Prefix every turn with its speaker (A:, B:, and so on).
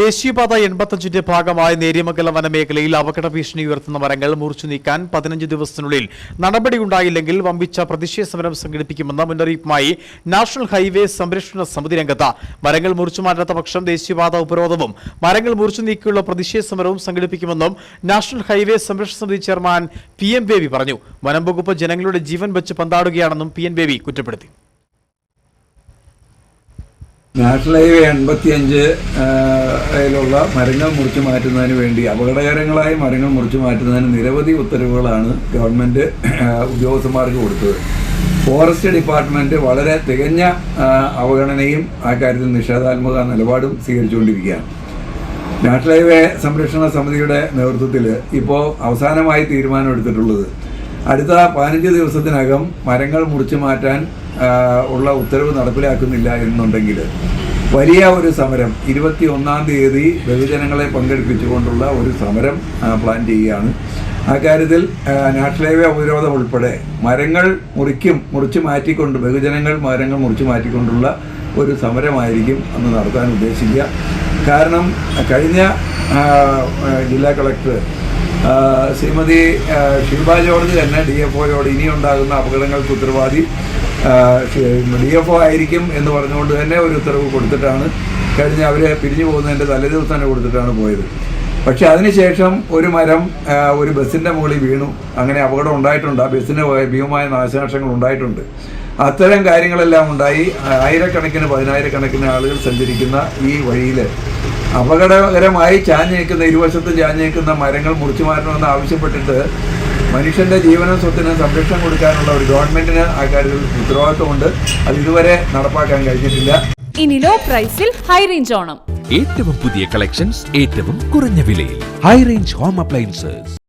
A: ദേശീയപാത എൺപത്തഞ്ചിന്റെ ഭാഗമായ നേര്യമംഗലം വനമേഖലയിൽ അപകട ഭീഷണി ഉയർത്തുന്ന മരങ്ങൾ മുറിച്ചു നീക്കാൻ പതിനഞ്ച് ദിവസത്തിനുള്ളിൽ നടപടിയുണ്ടായില്ലെങ്കിൽ വമ്പിച്ച പ്രതിഷേധ സമരം സംഘടിപ്പിക്കുമെന്ന മുന്നറിയിപ്പുമായി നാഷണൽ ഹൈവേ സംരക്ഷണ സമിതി രംഗത്ത്. മരങ്ങൾ മുറിച്ചു മാറ്റാത്ത പക്ഷം ദേശീയപാത ഉപരോധവും മരങ്ങൾ മുറിച്ചു നീക്കിയുള്ള പ്രതിഷേധ സമരവും സംഘടിപ്പിക്കുമെന്നും നാഷണൽ ഹൈവേ സംരക്ഷണ സമിതി ചെയർമാൻ പി എം ബേബി പറഞ്ഞു. വനം വകുപ്പ് ജനങ്ങളുടെ ജീവൻ വെച്ച് പന്താടുകയാണെന്നും പി എൻ ബേബി കുറ്റപ്പെടുത്തി.
B: നാഷണൽ ഹൈവേ എൺപത്തിയഞ്ച് അതിലുള്ള മരങ്ങൾ മുറിച്ചു മാറ്റുന്നതിന് വേണ്ടി അപകടകരങ്ങളായ മരങ്ങൾ മുറിച്ചു മാറ്റുന്നതിന് നിരവധി ഉത്തരവുകളാണ് ഗവൺമെന്റ് ഉദ്യോഗസ്ഥന്മാർക്ക് കൊടുത്തത്. ഫോറസ്റ്റ് ഡിപ്പാർട്ട്മെന്റ് വളരെ തികഞ്ഞ അവഗണനയും ആ കാര്യത്തിൽ നിഷേധാത്മക നിലപാടും സ്വീകരിച്ചുകൊണ്ടിരിക്കുകയാണ്. നാഷണൽ ഹൈവേ സംരക്ഷണ സമിതിയുടെ നേതൃത്വത്തിൽ ഇപ്പോൾ അവസാനമായി തീരുമാനമെടുത്തിട്ടുള്ളത് അടുത്ത പതിനഞ്ച് ദിവസത്തിനകം മരങ്ങൾ മുറിച്ചു മാറ്റാൻ ഉള്ള ഉത്തരവ് നടപ്പിലാക്കുന്നില്ല എന്നുണ്ടെങ്കിൽ വലിയ ഒരു സമരം ഇരുപത്തി ഒന്നാം തീയതി ബഹുജനങ്ങളെ പങ്കെടുപ്പിച്ചുകൊണ്ടുള്ള ഒരു സമരം പ്ലാൻ ചെയ്യുകയാണ്. ആ നാഷണൽ ഹൈവേ ഉപരോധം ഉൾപ്പെടെ മരങ്ങൾ മുറിക്കും മുറിച്ചു മാറ്റിക്കൊണ്ട് ബഹുജനങ്ങൾ മരങ്ങൾ മുറിച്ചു മാറ്റിക്കൊണ്ടുള്ള ഒരു സമരമായിരിക്കും അന്ന് നടത്താൻ ഉദ്ദേശിക്കുക. കാരണം കഴിഞ്ഞ ജില്ലാ കളക്ടർ ശ്രീമതി ഷീബ ജോർജ് തന്നെ ഡി എഫ് ഒയോട് ഇനിയുണ്ടാകുന്ന അപകടങ്ങൾക്ക് ഉത്തരവാദി. ഡി എഫ് ഒ ആയിരിക്കും എന്ന് പറഞ്ഞുകൊണ്ട് തന്നെ ഒരു ഉത്തരവ് കൊടുത്തിട്ടാണ്. കഴിഞ്ഞ് അവരെ പിരിഞ്ഞു പോകുന്നതിന്റെ തലേദിവസം തന്നെ കൊടുത്തിട്ടാണ് പോയത്. പക്ഷെ അതിനുശേഷം ഒരു മരം ഒരു ബസ്സിന്റെ മുകളിൽ വീണു. അങ്ങനെ അപകടം ഉണ്ടായിട്ടുണ്ട്. ആ ബസ്സിന് ഭീമമായ നാശനഷ്ടങ്ങൾ ഉണ്ടായിട്ടുണ്ട്. അത്തരം കാര്യങ്ങളെല്ലാം ഉണ്ടായി. ആയിരക്കണക്കിന് പതിനായിരക്കണക്കിന് ആളുകൾ സഞ്ചരിക്കുന്ന ഈ വഴിയിൽ അപകടകരമായി ചാഞ്ഞ് നിൽക്കുന്ന ഇരുവശത്തും ചാഞ്ഞ് നിൽക്കുന്ന മരങ്ങൾ മുറിച്ചു മാറ്റണമെന്ന് ആവശ്യപ്പെട്ടിട്ട് മനുഷ്യന്റെ ജീവനും സ്വത്തിനും സംരക്ഷണം കൊടുക്കാനുള്ള ഒരു ഗവൺമെന്റിന് ആ കാര്യത്തിൽ ഉത്തരവാദിത്വമുണ്ട്. അത് ഇതുവരെ നടപ്പാക്കാൻ കഴിഞ്ഞിട്ടില്ല.
C: ഇനി ലോ പ്രൈസിൽ ഹൈ റേഞ്ച് ഓണം.
D: ഏറ്റവും പുതിയ കളക്ഷൻസ് ഏറ്റവും കുറഞ്ഞ വിലയിൽ. High range home appliances